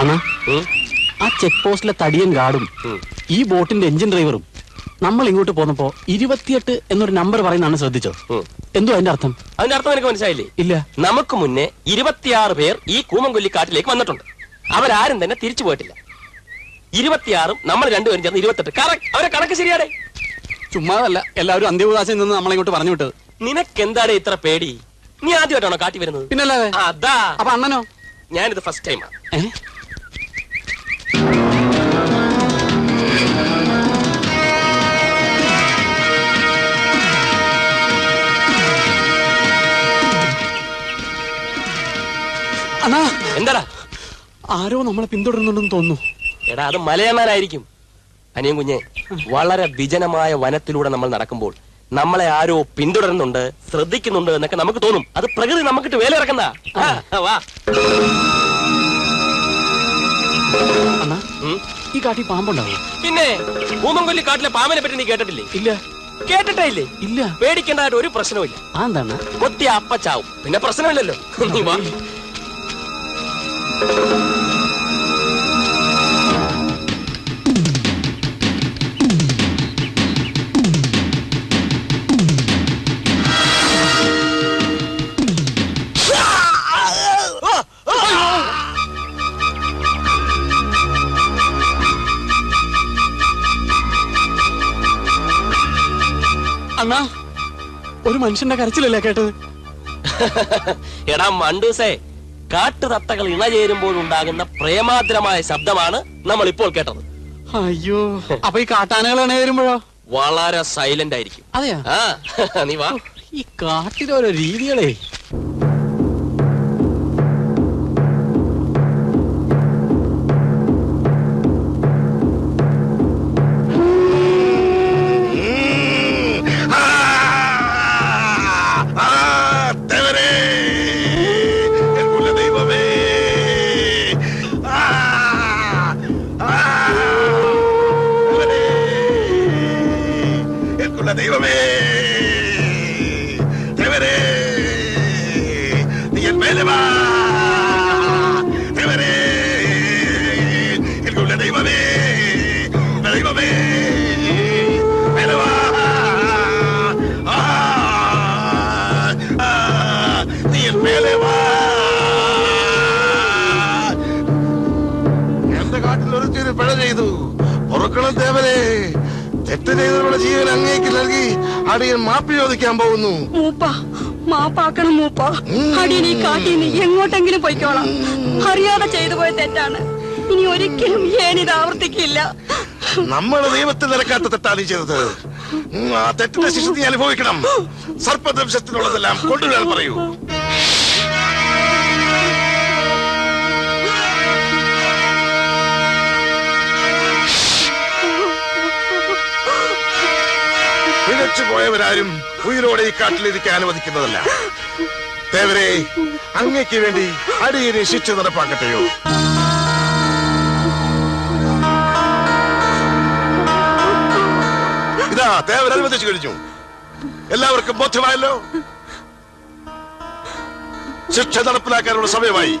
അണ്ണാ ആ ചെക്ക് പോസ്റ്റിലെ തടിയൻ ഗാർഡും ഈ ബോട്ടിന്റെ എഞ്ചിൻ ഡ്രൈവറും നമ്മൾ ഇങ്ങോട്ട് പോന്നപ്പോ ഇരുപത്തിയെട്ട് എന്നൊരു നമ്പർ പറയുന്നതാണ് ശ്രദ്ധിച്ചോ. എന്തോ അതിന്റെ അർത്ഥം? അതിന്റെ അർത്ഥം എനിക്ക് മനസ്സിലായില്ലേ? ഇല്ല. നമുക്ക് മുന്നേ ഇരുപത്തിയാറ് പേർ ഈ കൂമംകൊല്ലിക്കാട്ടിലേക്ക് വന്നിട്ടുണ്ട്. അവരാരും തന്നെ തിരിച്ചു പോയിട്ടില്ല. ഇരുപത്തിയാറും നമ്മൾ രണ്ടുപേരും ചേർന്ന് ഇരുപത്തെട്ട്. കറക്റ്റ് അവരെ കണക്ക് ശരിയാടേ. ചുമ്മാതല്ല എല്ലാവരും അന്ത്യവകാശം നിന്ന് നമ്മളെ ഇങ്ങോട്ട് പറഞ്ഞു വിട്ടത്. നിനക്കെന്താടേ ഇത്ര പേടി? നീ ആദ്യമായിട്ടാണോ കാട്ടി വരുന്നത്? പിന്നല്ലാതെ? അതാ. അപ്പൊ അണ്ണനോ? ഞാനിത് ഫസ്റ്റ് ടൈമാ അണ്ണാ. എന്താടാ? ആരോ നമ്മളെ പിന്തുടരുന്നുണ്ടെന്ന് തോന്നുന്നു. എടാ അത് മലയണ്ണാനായിരിക്കും അനിയൻ കുഞ്ഞെ വളരെ വിജനമായ വനത്തിലൂടെ നമ്മൾ നടക്കുമ്പോൾ നമ്മളെ ആരോ പിന്തുടരുന്നുണ്ട് ശ്രദ്ധിക്കുന്നുണ്ട് എന്നൊക്കെ നമുക്ക് തോന്നും. അത് പ്രകൃതി നമുക്കിട്ട് വേല ഇറക്കുന്ന വാ. അണ്ണാ ഉം. ഈ കാട്ടിൽ പാമ്പുണ്ടാവും? പിന്നെ കൂമംകൊല്ലി കാട്ടിലെ പാമ്പിനെ പറ്റി നീ കേട്ടിട്ടില്ലേ? ഇല്ല. കേട്ടിട്ടേ ഇല്ലേ? ഇല്ല. പേടിക്കേണ്ടതായിട്ട് ഒരു പ്രശ്നവുമില്ല. ആ എന്താണ്? കൊത്തി അപ്പച്ചാവും. പിന്നെ പ്രശ്നമില്ലല്ലോ. നീ വാ. ഒരു മനുഷ്യന്റെ കരച്ചിലല്ലേ കേട്ടത്? എടാ മണ്ടൂസേ കാട്ടുതത്തകൾ ഇണചേരുമ്പോൾ ഉണ്ടാകുന്ന പ്രേമാദ്രമായ ശബ്ദമാണ് നമ്മൾ ഇപ്പോൾ കേട്ടത്. അയ്യോ അപ്പൊ ഈ കാട്ടാനകൾ ഇണചേരുമ്പോഴോ? വളരെ സൈലന്റ് ആയിരിക്കും. അതെയാ? ആ നീ വാ. ഈ കാട്ടിലെ ഓരോ രീതികളേ മേലെ ദൈവമേ കുലദൈവമേ. ദൈവമേ, ആ, നീ മേലെ വാ. എന്റെ കാട്ടിൽ ഒരു പിഴ ചെയ്തു പൊറുക്കണം ദേവനെ തെറ്റ് ചെയ്തവരുടെ ജീവൻ അങ്ങേക്ക് നൽകി അടിയൻ മാപ്പി ചോദിക്കാൻ പോകുന്നു മാപ്പാക്കണം മൂപ്പ. അടിയനെ കാട്ടി കാട്ടിന്ന് എങ്ങോട്ടെങ്കിലും പൊയ്ക്കോളാം. അറിയാതെ ചെയ്തു പോയ തെറ്റാണ്. ഇനി ഒരിക്കലും ഏനിത് ആവർത്തിക്കില്ല. നമ്മൾ ദൈവത്തിൽ നിരക്കാത്ത തെറ്റാണ് ചെയ്തത്. ആ തെറ്റിന്റെ ശിക്ഷ അനുഭവിക്കണം. സർപ്പദംശത്തിനുള്ളതെല്ലാം കൊണ്ടുവരാൻ പറയൂ. പിഴച്ചു പോയവരാരും ഉയരോടെ ഈ കാട്ടിലിരിക്കാൻ അനുവദിക്കുന്നതല്ല. ദേവരെ അങ്ങയ്ക്ക് വേണ്ടി അടിയനെ ശിക്ഷ നടപ്പാക്കട്ടെയോ? ഇതാ ദേവർ അനുവദിച്ചു കഴിഞ്ഞു. എല്ലാവർക്കും ബോധ്യമായല്ലോ? ശിക്ഷ നടപ്പിലാക്കാനുള്ള സമയമായി.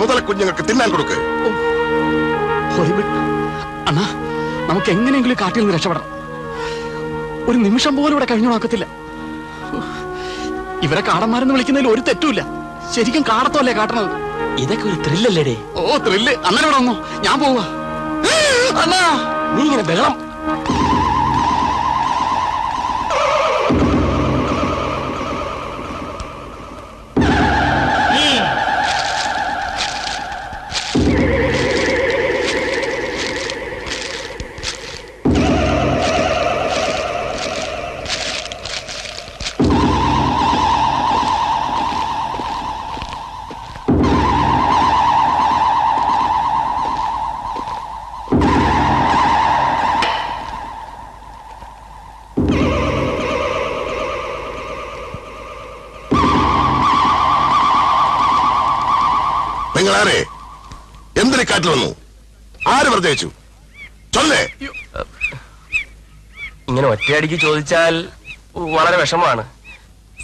മുതല കുഞ്ഞുങ്ങൾക്ക് തിന്നാൻ കൊടുക്ക്. അണ്ണാ നമുക്ക് എങ്ങനെയെങ്കിലും കാട്ടിൽ നിന്ന് രക്ഷപ്പെടണം. ഒരു നിമിഷം പോലും ഇവിടെ കഴിഞ്ഞു നോക്കത്തില്ല. ഇവരെ കാടന്മാരെന്ന് വിളിക്കുന്നതിൽ ഒരു തെറ്റുമില്ല. ശരിക്കും കാടത്തല്ലേ കാട്ടണത്? ഇതൊക്കെ ഒരു ത്രില്ലല്ലേ ഓ ത്രില്ല്. അണ്ണൻ ഇവിടെ വന്നോ. ഞാൻ പോവാ അണ്ണാ നീ ഇങ്ങനെ ബഹളം. കാറ്റിൽ വന്നു. ആര് പ്രത്യേകിച്ചു? ചൊല്ലേ. ഇങ്ങനെ ഒറ്റയടിക്ക് ചോദിച്ചാൽ വളരെ വിഷമമാണ്.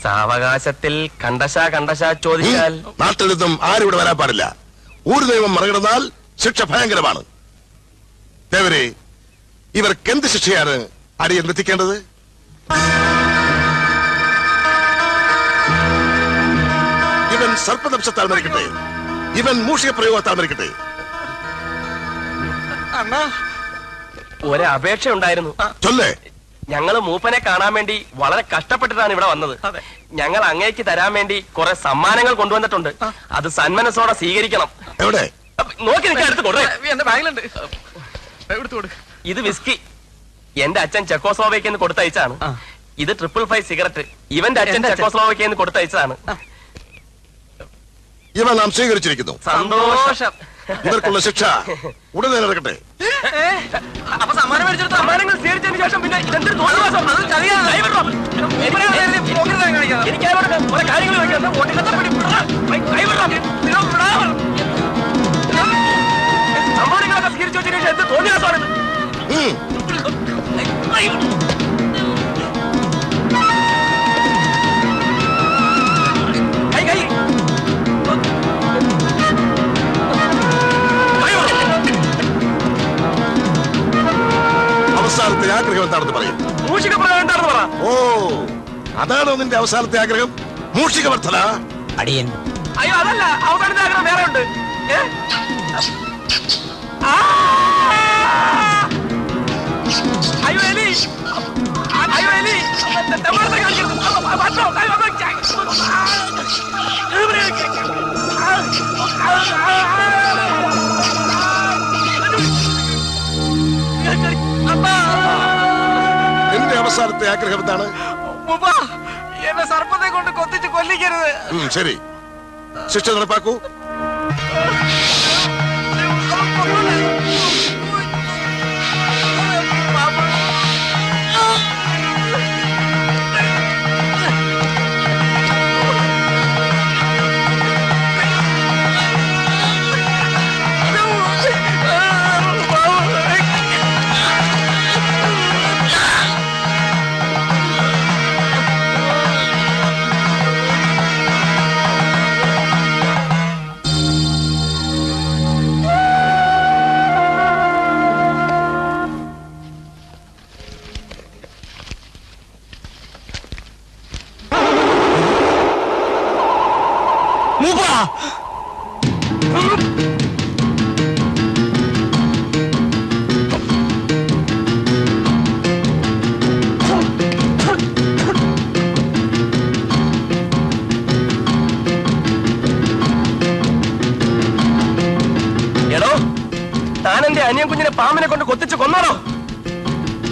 സാവകാശത്തിൽ കണ്ടശ കണ്ടശ ചോദിച്ചാൽ നാട്ടിലെത്തും ആരും ഇവിടെ വരാൻ പാടില്ല. ഒരു ദൈവം മറികടന്നാൽ ശിക്ഷ ഭയങ്കരമാണ്. ദേവരെ ഇവർക്ക് എന്ത് ശിക്ഷയാണ് അടിയൻ എത്തിക്കേണ്ടത്? ഇവൻ സർപ്പദംശത്താൽ മരിക്കട്ടെ. ഇവൻ മൂഷിക പ്രയോഗത്താൽ മരിക്കട്ടെ. ഒരപേക്ഷ ഉണ്ടായിരുന്നു. ചൊല്ലേ. ഞങ്ങൾ മൂപ്പനെ കാണാൻ വേണ്ടി വളരെ കഷ്ടപ്പെട്ടിട്ടാണ് ഇവിടെ വന്നത്. ഞങ്ങൾ അങ്ങേക്ക് തരാൻ വേണ്ടി കുറെ സമ്മാനങ്ങൾ കൊണ്ടുവന്നിട്ടുണ്ട്. അത് സന്മനസ്സോടെ സ്വീകരിക്കണം. എവിടെ? നോക്കി നിൽക്കാൻ എടുത്ത് കൊടുറേ എന്റെ ബാങ്കിലുണ്ട് എടുത്തു കൊടു ഇത് വിസ്കി. എന്റെ അച്ഛൻ ചെക്കോസ്ലോവയ്ക്ക് നിന്ന് കൊടുത്തയച്ചാണ് ഇത് ട്രിപ്പിൾ ഫൈവ് സിഗരറ്റ്. ഇവന്റെ അച്ഛൻ ചെക്കോസ്ലോവയ്ക്ക് നിന്ന് കൊടുത്തയച്ചതാണ്. ഇവ നാം സ്വീകരിച്ചിരിക്കുന്നു. സന്തോഷം. ഇവർക്കുള്ള ശിക്ഷ ഉടനെ നടക്കട്ടെ അപ്പൊ സമ്മാനം മേടിച്ചെടുത്ത സമ്മാനങ്ങൾ സ്വീകരിച്ചതിന് ശേഷം പിന്നെ ഇതെന്തൊരു തോന്നിവാസം? കാര്യങ്ങൾ. ഓട്ടിലത്തെ പിടി. അവസാനത്തെ ആഗ്രഹം എന്താണെന്ന് പറയും ഓ അതാണോ നിന്റെ അവസാനത്തെ ആഗ്രഹം മൂഷിക വർദ്ധന അടിയൻ അയ്യോ അതല്ല അവസാനത്തെ ആഗ്രഹം വേറെ ഉണ്ട് ആ! അയ്യോ എലി അയ്യോ എലി തെമ്മാടത്തെ അവസാനത്തെ ആഗ്രഹം എന്താണ്? എന്നെ സർപ്പത്തെ കൊണ്ട് കൊത്തിച്ച് കൊല്ലിക്കരുത്. ശരി. ശിക്ഷ നടപ്പാക്കൂ.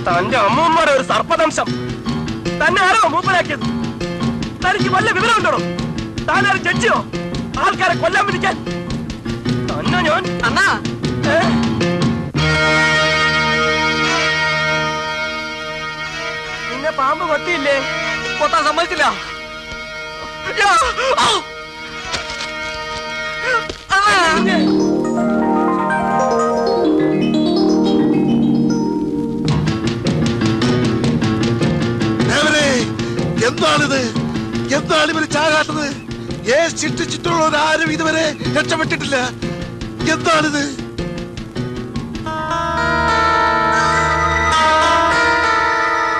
തന്റെ അമ്മൂമ്മയുടെ ഒരു സർപ്പദംശം. തന്നെ ആരോ മൂപ്പനാക്കിയത് തനിക്ക് വല്ല വിവരമുണ്ടോ? താനൊരു ജഡ്ജിയോ? ആൾക്കാരെ കൊല്ലാൻ പിടിക്കാൻ തന്നെ ഞാൻ അന്നാ? നിന്നെ പാമ്പ് കൊത്തിയില്ലേ? കൊത്താൻ സമ്മതിച്ചില്ല. ചാകാത്തത് ഏ ചുറ്റുള്ളവരാരും ഇതുവരെ രക്ഷപ്പെട്ടിട്ടില്ല. എന്താണിത്?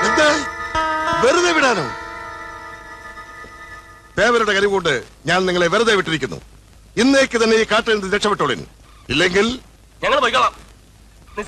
എന്ത്? വെറുതെ വിടാനോ? ദേവരുടെ കഴിവുകൊണ്ട് ഞാൻ നിങ്ങളെ വെറുതെ വിട്ടിരിക്കുന്നു. ഇന്നേക്ക് തന്നെ ഈ കാട്ടിൽ നിന്ന് രക്ഷപ്പെട്ടോളിൻ. ഇല്ലെങ്കിൽ ഞങ്ങൾ പോയിക്കോളാം. നീ